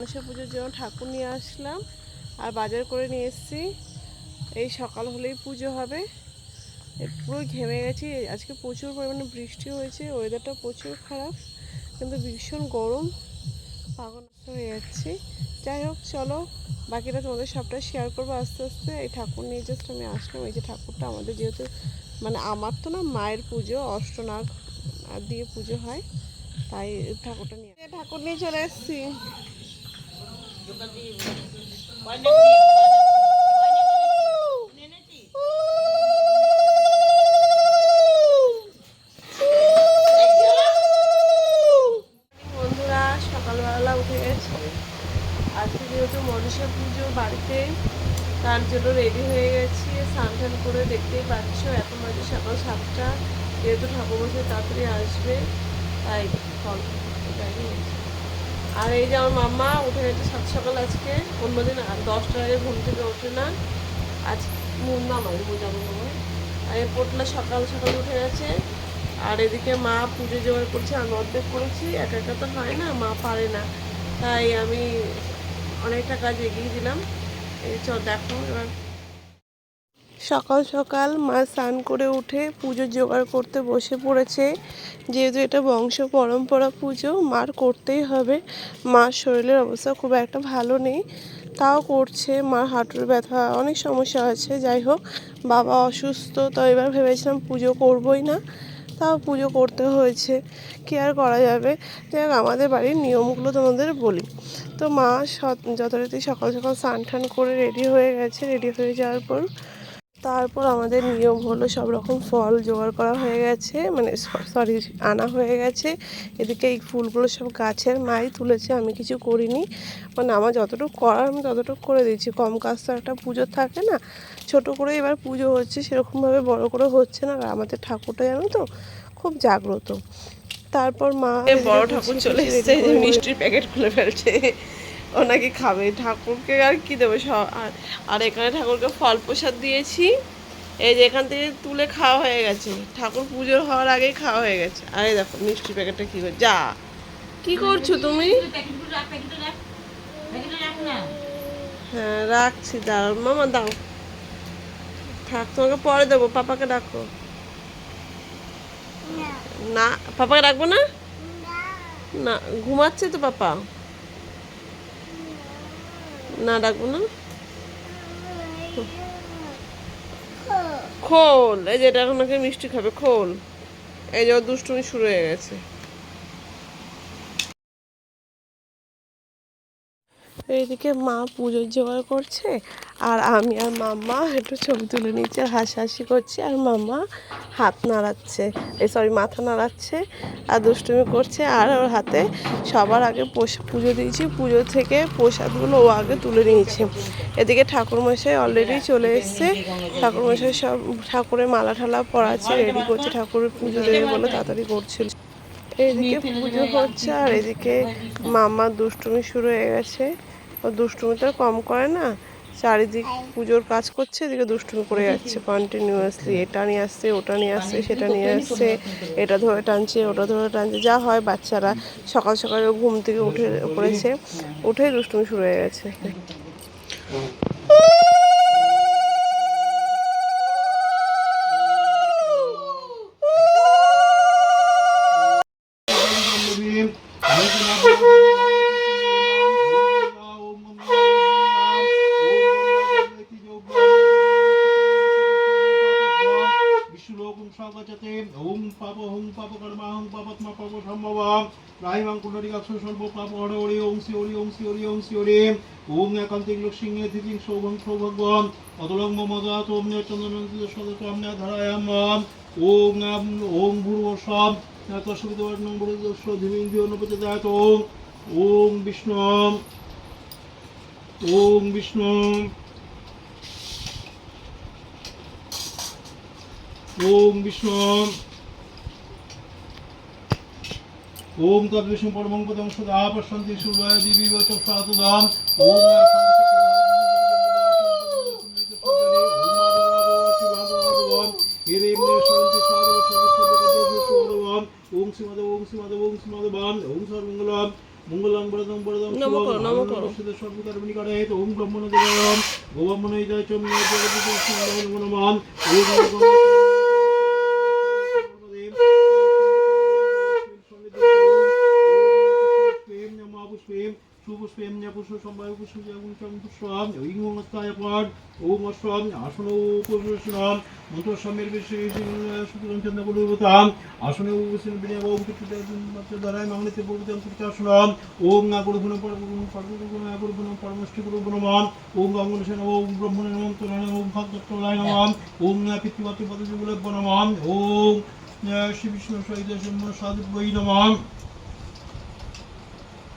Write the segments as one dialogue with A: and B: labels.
A: মনসা পুজোর জন্য ঠাকুর নিয়ে আসলাম আর বাজার করে নিয়ে এসেছি। এই সকাল হলেই পুজো হবে। পুরো ঘেমে গেছি। আজকে প্রচুর পরিমাণে বৃষ্টি হয়েছে ওয়েদারটা প্রচুর খারাপ, কিন্তু ভীষণ গরম, পাগল হয়ে যাচ্ছি। যাই হোক, চলো, বাকিটা তোমাদের সবটা শেয়ার করব আস্তে আস্তে। এই ঠাকুর নিয়ে জাস্ট আমি আসলাম। এই যে ঠাকুরটা আমাদের যেহেতু মানে আমার তো না মায়ের পুজো, অষ্টনাগ দিয়ে পুজো হয়, তাই ঠাকুরটা নিয়ে ঠাকুর নিয়ে চলে এসেছি। সকালবেলা উঠে গেছে। আজকে যেহেতু মনসা পুজো, বাড়িতে, তার জন্য রেডি হয়ে গেছি। স্নান টান করে দেখতেই পাচ্ছ, এখন বাজে সকাল সাতটা। যেহেতু ঠাকুরমশাই তাড়াতাড়ি আসবে, তাই ফল হয়েছে। আর এই যে আমার মাম্মা, উঠে গেছে সাত সকাল আজকে। অন্যদিন দশটার আগে ঘুম থেকে ওঠে না। আজ মুন্না আমার মুজামু আর এই পোটলা সকাল সকাল উঠে গেছে। আর এদিকে মা পুজো জোগাড় করছে, আমি অর্ধেক করেছি। একা একা তো হয় না, মা পারে না। তাই আমি অনেকটা কাজ এগিয়ে দিলাম। এই চ দেখো এবার সকাল সকাল মা স্নান করে উঠে পুজো জোগাড় করতে বসে পড়েছে। যেহেতু এটা বংশ পরম্পরা পুজো, মার করতেই হবে। মার শরীরের অবস্থা খুব একটা ভালো নেই, তাও করছে। মার হাঁটুর ব্যথা, অনেক সমস্যা আছে। যাই হোক, বাবা অসুস্থ, তো এবার ভেবেছিলাম পুজো করবই না, তাও পুজো করতে হয়েছে। কি আর করা যাবে? যাই আমাদের বাড়ির নিয়মগুলো তোমাদের বলি। তো মা যথারীতি সকাল সকাল স্নান টান করে রেডি হয়ে গেছে। রেডি হয়ে যাওয়ার পর তারপর আমাদের নিয়ম হলো সব রকম ফল জোগাড় করা হয়ে গেছে মানে সরি আনা হয়ে গেছে। এদিকে এই ফুলগুলো সব গাছের মাই তুলেছে আমি কিছু করিনি। মানে আমার যতটুকু করার আমি ততটুকু করে দিয়েছি। কম কাজ তো একটা পুজো থাকে না ছোট করে এবার পুজো হচ্ছে সেরকমভাবে বড় করে হচ্ছে না। আর আমাদের ঠাকুরটা জানো তো খুব জাগ্রত। তারপর মা বড় ঠাকুর চলে এসেছে মিষ্টির প্যাকেট খুলে ফেলছে। ও নাকি খাবে। ঠাকুরকে আর কি দেবো? সব- আর এখানে ঠাকুরকে ফল প্রসাদ দিয়েছি। এই যে এখান থেকে তুলে খাওয়া হয়ে গেছে। ঠাকুর পুজোর হওয়ার আগেই খাওয়া হয়ে গেছে। আরে দেখো মিষ্টি প্যাকেটটা কি করে যা। কি করছ তুমি? হ্যাঁ রাখছি। দাঁড়াও। মামা, দাও। থাক, তোমাকে পরে দেবো। পাপাকে ডাকো। না, পাপাকে ডাকবো না? না, ঘুমাচ্ছে তো পাপা। না, ডাকবো না। খোল, এই যে এটা এখন মিষ্টি খাবে, খোল। এই যে দুষ্টুমি শুরু হয়ে গেছে। এইদিকে মা পুজোর জোগাড় করছে, আর আমি আর মাম্মা একটু ছবি তুলে নিচ্ছি, হাসাহাসি করছি, আর মাম্মা হাত নাড়াচ্ছে। এই সরি মাথা নাড়াচ্ছে, আর দুষ্টুমি করছে, আর ওর হাতে সবার আগে পুজো দিয়েছি, পুজো থেকে প্রসাদগুলো ও আগে তুলে নিয়েছে। এদিকে ঠাকুরমশাই অলরেডি চলে এসছে, ঠাকুরমশাই সব ঠাকুরের মালা ঠালা পড়াচ্ছে রেডি করছে ঠাকুরের পুজো দেবে বলে তাড়াতাড়ি করছিল। এদিকে পুজো হচ্ছে, আর এদিকে মামা দুষ্টুমি শুরু হয়ে গেছে। ও দুষ্টুমিটা কম করে না। চারিদিক পুজোর কাজ করছে এদিকে দুষ্টুমি করে যাচ্ছে কন্টিনিউয়াসলি এটা নিয়ে আসছে ওটা নিয়ে আসছে সেটা নিয়ে আসছে এটা ধরে টানছে ওটা ধরে টানছে যা হয় বাচ্চারা সকাল সকালে ঘুম থেকে উঠে পড়েছে উঠেই দুষ্টুমি শুরু হয়ে গেছে।
B: সগজতে ওম পাপ, হোম পাপ কর্মা, হোম পাপাত্মা সম্ভব রাহিমাং কুণ্ডরিকাক্ষ সর্ব পাপ হরে ওম শ্রী ওরি ওম শ্রী ওম শ্রী হরি ওম একান্তিক লক্ষ্মী তিথিং সৌভং সৌভাগ্য অতলং মমদাত ওম চন্দ্রনন্দিত সদকাম ধারায়াম। ওম ওম ভূর্বসব তস্বিদবর্ণং ভূর্দস্য ধীমিন্দ্রিয় অনুপচাত ওম বিষ্ণু ওম বিষ্ণু ওম বিষ্ণু ওম তদ্বিষ্ণু পরমং পদং সদা পশ্যন্তি সূর্যায় দিবি বত সাতদাম ওম মঙ্গলং বরদং বরদং
A: করো।
B: সর্বকর্মণি করে ওম ব্রহ্মণ দেবম গোব্রহ্মণ জয় চম জগদীশ নমো নমঃ ওম পুষ্প পুষ্পম পুষ্পম ঐং ওম অষ্টম আসন ওম না গুরুগুণ পরগুণ ওম না পিতৃমাতৃ পদযুগুলভ্য নম ওম শ্রী বিষ্ণু সহিত সাধু বৈ নম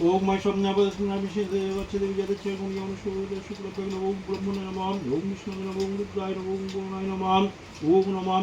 B: ওম ময় সম্নাবদনা বিশেষে হচ্ছে দেবী যাদের চেগুণ যেমন শুক্র শুক্র ওম ব্রহ্মণ নমাম ওম বিষ্ণু নম ওম রুদ্রায় নম ওম গৌরায় নমাম ওম নমাম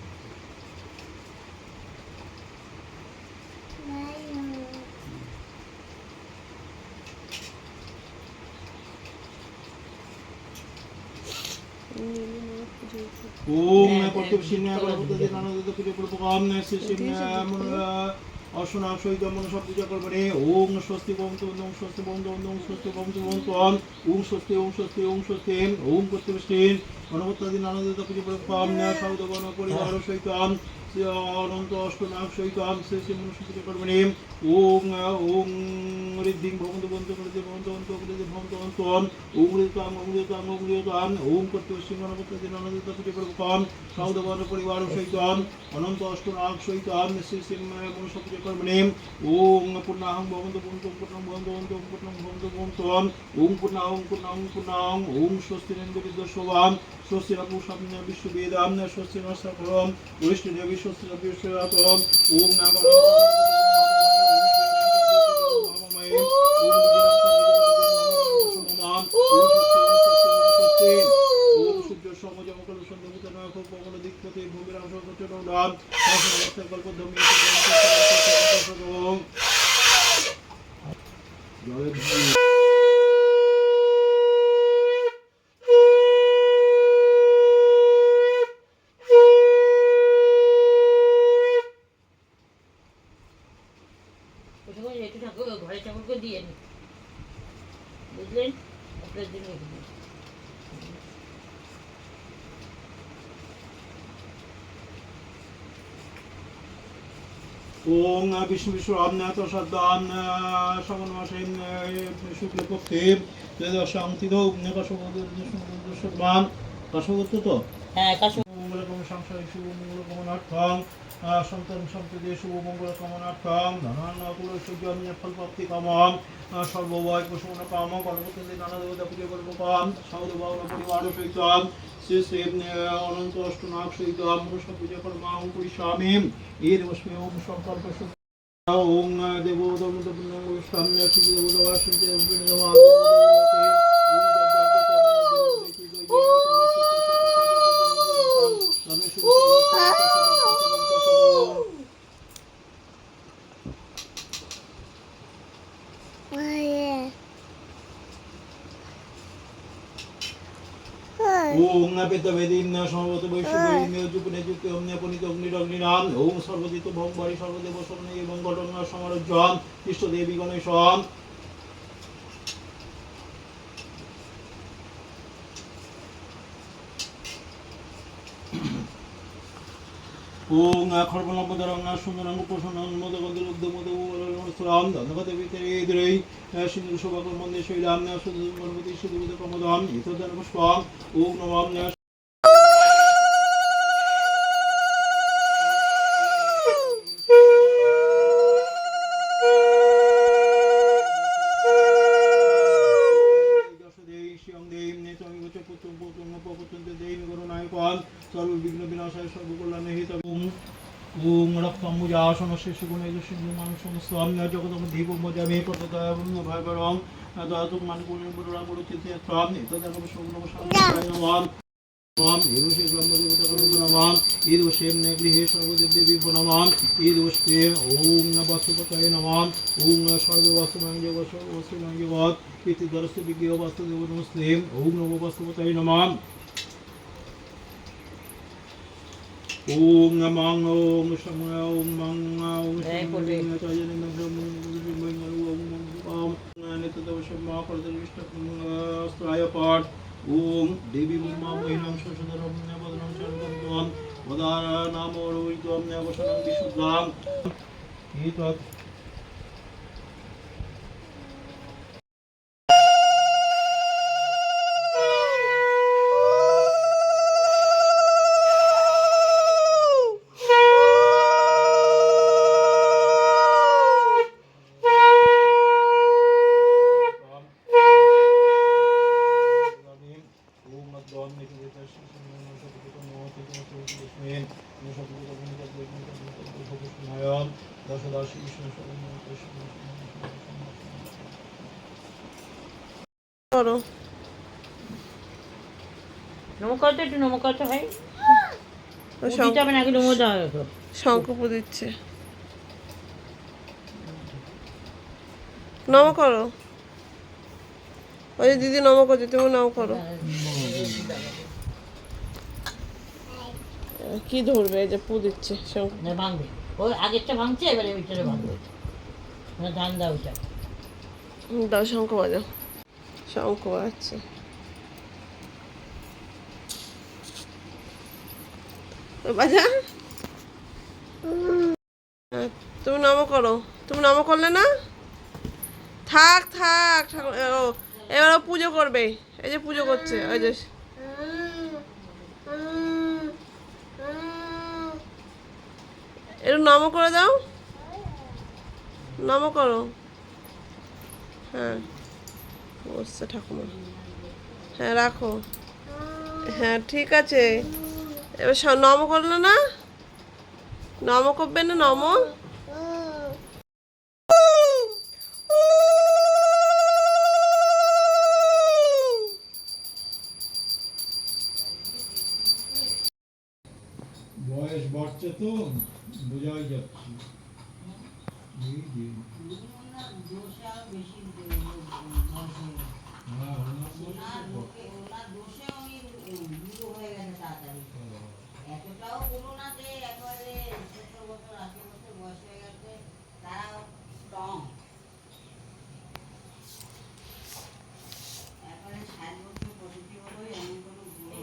B: ওম কর্তব্য সিংহ গণপতি নানন্দ পুজো পূর্বকাম শিশিম অর্শনা সহিত মন সব পূজা করবে। ওম স্বস্তি বন্ত ওম স্বস্তি বন্ত ওম স্বস্তি বন্ত বন্ত ওম স্বস্তি ওম স্বস্তি ওম স্বস্তি ওম। কর্তব্য সিং গণপতি নানন্দ পুজো পূর্বকাম সৌদ গণ পরিবার সহিত অনন্ত অষ্টনাগ সহিত শ্রী শ্রী মনুষ্য পূজা করবে ওম ওম ঋদ্ধিং ভবন্ত বন্ত করতে ভবন্ত অন্ত করতে ভবন্ত অন্ত ওম ঋতাম ওম ঋতাম ওম ঋতাম ওম কর্তব্য সিং গণপতি নানন্দ পুজো পূর্বকাম সৌদ গণ পরিবার সহিত অনন্ত অষ্টনাগ সহিত শ্রী শ্রী মনুষ্য পূজা করবে ওম পূর্ণাহং ভবন্ত বন্ত পূর্ণং ভবন্ত বন্ত পূর্ণং ভবন্ত বন্ত ওম পূর্ণাহং পূর্ণাহং পূর্ণাহং ওম স্বস্তিরেন্দ্র বিদ্যস্বাম স্বস্তি রাপু স্বপ্ন বিশ্ববেদাম স্বস্তি নষ্টকরম বৈষ্ণু দেবী স্বস্তি ওম নাগর ওম কল্পধমি জয়
C: ওটা করে একটু ঠাকুর ঘরে ঠাকুরকে দিয়ে নি বুঝলেন আপনার জন্য রেখে দিন।
B: ওং বিষ্ণু বিষ্ণু আমনাথ সদ্দান শ্রাবণ মাসে শুক্লপক্ষে শান্তিদ কাশমান কাশগত তো?
C: হ্যাঁ কাশু
B: মঙ্গলকম সংসারে শুভ মঙ্গলকমনার্থং সন্তান সম্প্রতি শুভ মঙ্গলকমনার্থং ধনান কুল সূর্য ফল কামম সর্ববয় কুসুম কাম গণপতি নানা দেবতা পুজো করব কাম সাউদ বাউল পরিবার সহিত শ্রী শ্রী অনন্ত অষ্টনাগ সহিত মনুষ্য পূজা কর্ম অহং পরিস্বামী এর বস্মে ওম সংকল্প ওং দেব দমন্ত পুণ্যং সাম্য শিখি দেব দেবা শিখি দেব দেবা ওম পেত বেদিম না সমবত বৈষ্ণব যুপনে যুক্তি অগ্নি পনিত অগ্নিরগ্নিনাম ওম সর্বদেব শরণে এবং ঘটনা সমারোজ্জন ইষ্ট দেবী গণেশম ওং খর্বলম্বদরং সুন্দরং প্রসন্নং মদগন্ধ লুব্ধ মদ স্রাম ধনগতে ভিতরে ইদ্রৈ সিন্ধু সৌভাগ্য মন্দে শৈলাম সুদু গণপতি সুদুবিদ প্রমোদম ইতদান পুষ্পম ওং নমাম বড়রা বড় চিন্তে ত্রাম নিতদান সগুণ শান্তি নমাম এরুষে ব্রহ্মদেবতা করন্দ নমাম ঈদুষেম গৃহে সর্বদেব দেবী নমাম ঈদুষ্পে ওম বাস্তুপতায় নমাম যোগ সর্বশ্রীমাং যোগৎ ইতি দরস্ত বিজ্ঞ বাস্তুদেব নমস্তে ওম নমো বাস্তুপতায় নমাম ওম নমঃ ওম সময় ওম মং ওম
C: এই পড়ে।
B: চাজনে নমঃ ওম ওম ওম নিত্যদেব সমা পরদৃষ্ট স্ত্রায় পাঠ ওম দেবী মুম্মা মহিলাম বদার নাম
A: করো
C: একটু
A: ও
C: নাকি নমো
A: দিচ্ছে। করো। ওই যে দিদি নম করছে তুমি নম করো। কি ধরবে এই যে পু দিচ্ছে
C: ভাঙবে। ওই আগেরটা ভাঙছে এবারে ওইটারে ভাঙবে। ধান দাও ওইটা।
A: দাও শঙ্খ বাজাও। শঙ্খ হ্যাঁ, তুমি নম করো তুমি নম করলে না থাক থাক ও এবার পুজো করবে এই যে পুজো করছে ওই যে একটু নম করে দাও নম করো হ্যাঁ বসছে ঠাকুমা। হ্যাঁ রাখো। হ্যাঁ ঠিক আছে। এবার নম করল না? নম করবে না নম?
B: বয়স বাড়ছে তো, বোঝাই যাচ্ছে।
D: এতটাও বলো না যে একেবারে সত্তর বছর আশি বছর বয়স হয়ে গেছে তারা স্ট্রং একেবারে ষাট বছর পজিটিভ হলো এমন কোনো বুড়ো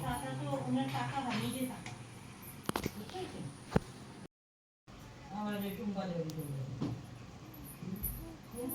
C: আমাদের টুম্পা দেবী করবে টুম্পা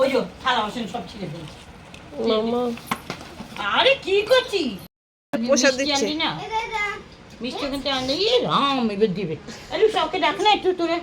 C: ওই যো থালা বাসন সব ছিঁড়ে ফেলছি।
A: মামা।
C: আরে কি করছিস?
A: প্রসাদ দিচ্ছে।
C: মিষ্টি ওখান আনলে? রাম এবার দিবে। আরে সবকে ডাক না একটু তোরে।